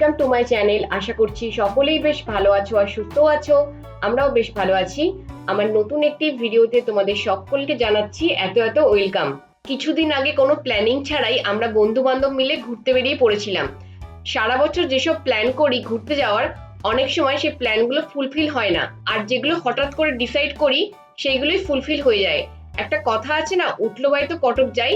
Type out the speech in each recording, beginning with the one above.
Welcome to my channel আশা করছি সকলেই বেশ ভালো আছো আর সুস্থ আছো। আমরাও বেশ ভালো আছি। আমার নতুন একটি ভিডিওতে তোমাদের সকলকে জানাচ্ছি এত এত ওয়েলকাম কিছুদিন আগে কোনো প্ল্যানিং ছাড়াই আমরা বন্ধু বান্ধব মিলে ঘুরতে বেরিয়ে পড়েছিলাম। সারা বছর যেসব প্ল্যান করি ঘুরতে যাওয়ার, অনেক সময় সেই প্ল্যানগুলো ফুলফিল হয় না। আর যেগুলো হঠাৎ করে ডিসাইড করি, সেইগুলোই ফুলফিল হয়ে যায়। একটা কথা আছে না, উঠল বাই তো কটক যাই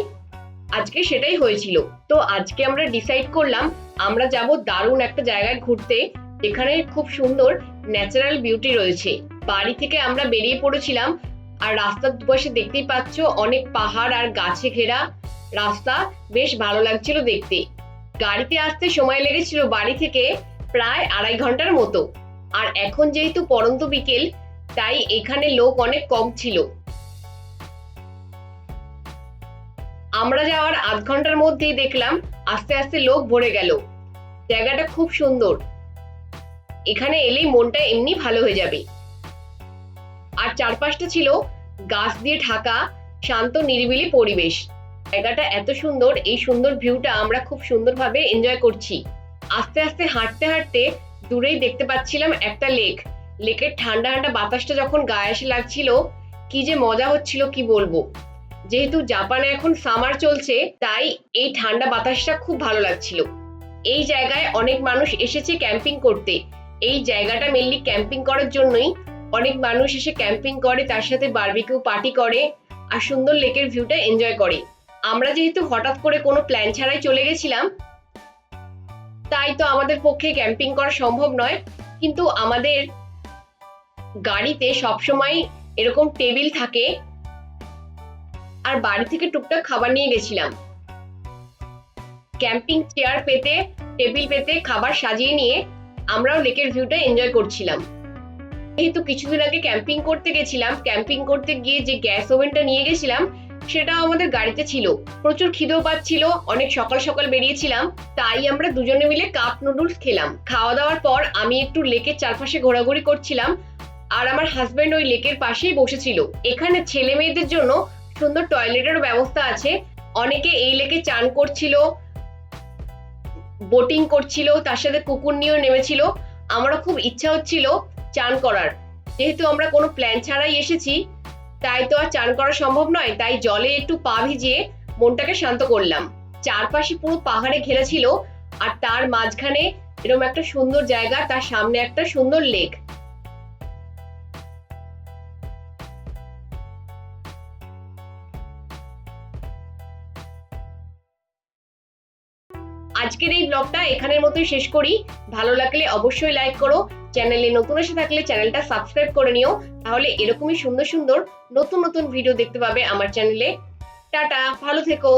আজকে সেটাই হয়েছিল। তো আজকে আমরা ডিসাইড করলাম, আমরা যাব দারুণ একটা জায়গায় ঘুরতে, যেখানে খুব সুন্দর ন্যাচারাল বিউটি রয়েছে। বাড়ি থেকে আমরা বেরিয়ে পড়েছিলাম, আর রাস্তার দুপাশে দেখতেই পাচ্ছ অনেক পাহাড় আর গাছে ঘেরা রাস্তা। বেশ ভালো লাগছিল দেখতে। গাড়িতে আসতে সময় লেগেছিল বাড়ি থেকে প্রায় আড়াই ঘণ্টার মতো। আর এখন যেহেতু পরন্ত বিকেল, তাই এখানে লোক অনেক কম ছিল। আমরা যাওয়ার আধ ঘণ্টার মধ্যেই দেখলাম আস্তে আস্তে লোক ভরে গেল। জায়গাটা খুব সুন্দর। এখানে এলেই মনটা এমনি ভালো হয়ে যাবে। আর চারপাশটা ছিল গাছ দিয়ে ঢাকা, শান্ত, নিরিবিলি পরিবেশ। জায়গাটা এত সুন্দর, এই সুন্দর ভিউটা আমরা খুব সুন্দরভাবে এনজয় করছি। আস্তে আস্তে হাঁটতে হাঁটতে দূরেই দেখতে পাচ্ছিলাম একটা লেক লেকের ঠান্ডা ঠান্ডা বাতাসটা যখন গায়ে এসে লাগছিল, কি যে মজা হচ্ছিল কি বলব। যেহেতু জাপানে এখন সামার চলছে, তাই এই ঠান্ডা বাতাসটা খুব ভালো লাগছিল। এই জায়গায় অনেক মানুষ এসেছে ক্যাম্পিং করতে। এই জায়গাটা মেনলি ক্যাম্পিং করার জন্যই অনেক মানুষ এসে ক্যাম্পিং করে, তার সাথে বারবিকিউ পার্টি করে আর সুন্দর লেকের ভিউটা এনজয় করে। আমরা যেহেতু হঠাৎ করে কোনো প্ল্যান ছাড়াই চলে গেছিলাম, তাই তো আমাদের পক্ষে ক্যাম্পিং করা সম্ভব নয়। কিন্তু আমাদের গাড়িতে সবসময় এরকম টেবিল থাকে আর বাড়ি থেকে টুকটাক খাবার নিয়ে গেছিলাম। ক্যাম্পিং চেয়ার পেতে, টেবিল পেতে খাবার সাজিয়ে নিয়ে আমরাও লেকের ভিউটা এনজয় করছিলাম। যেহেতু কিছুদিন আগে ক্যাম্পিং করতে গেছিলাম, ক্যাম্পিং করতে গিয়ে যে গ্যাস ওভেনটা নিয়ে গেছিলাম, সেটাও আমাদের গাড়িতে ছিল। প্রচুর খিদেও পাচ্ছিল, অনেক সকাল সকাল বেরিয়েছিলাম, তাই আমরা দুজনে মিলে কাপ নুডলস খেলাম। খাওয়া দাওয়ার পর আমি একটু লেকের চারপাশে ঘোরাঘুরি করছিলাম, আর আমার হাজবেন্ড ওই লেকের পাশেই বসেছিল। এখানে ছেলে মেয়েদের জন্য সুন্দর টয়লেটেরও ব্যবস্থা আছে। অনেকে এই লেকে চান করছিল বোটিং করছিল, তার সাথে কুকুর নিয়েও নেমেছিল। আমারও খুব ইচ্ছা হচ্ছিল চান করার। যেহেতু আমরা কোনো প্ল্যান ছাড়াই এসেছি, তাই তো আর চান করা সম্ভব নয়। তাই জলে একটু পা ভিজিয়ে মনটাকে শান্ত করলাম। চারপাশে পুরো পাহাড়ে ঘেরা ছিল, আর তার মাঝখানে এরকম একটা সুন্দর জায়গা, তার সামনে একটা সুন্দর লেক আজকের এই ব্লগটা এখানের মতোই শেষ করি। ভালো লাগলে অবশ্যই লাইক করো। চ্যানেলে নতুন এসে থাকলে চ্যানেলটা সাবস্ক্রাইব করে নিও। তাহলে এরকমই সুন্দর সুন্দর নতুন নতুন ভিডিও দেখতে পাবে আমার চ্যানেলে টাটা, ভালো থেকো।